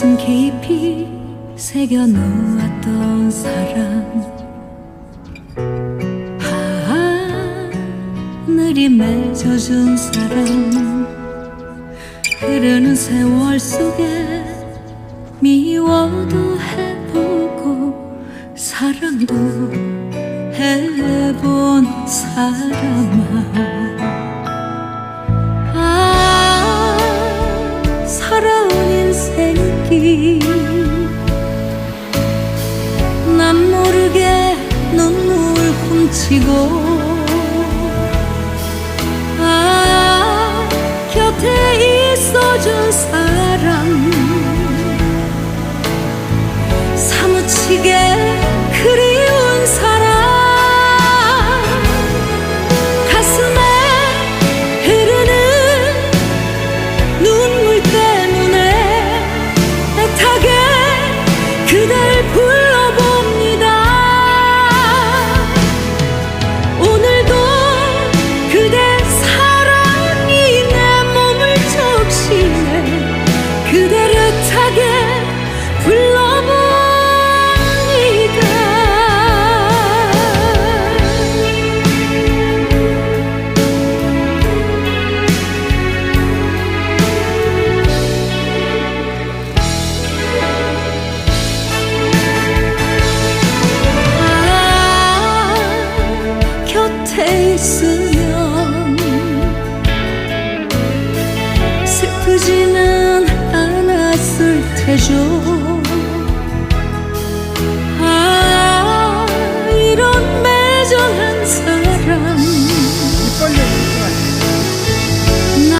가슴 깊이 새겨 놓았던 사람 하늘이 맺어준 사람 흐르는 세월 속에 미워도 해보고 사랑도 해본 사람 치고 아 곁에 있어준 사람 있으면 슬프지는 않았을 테죠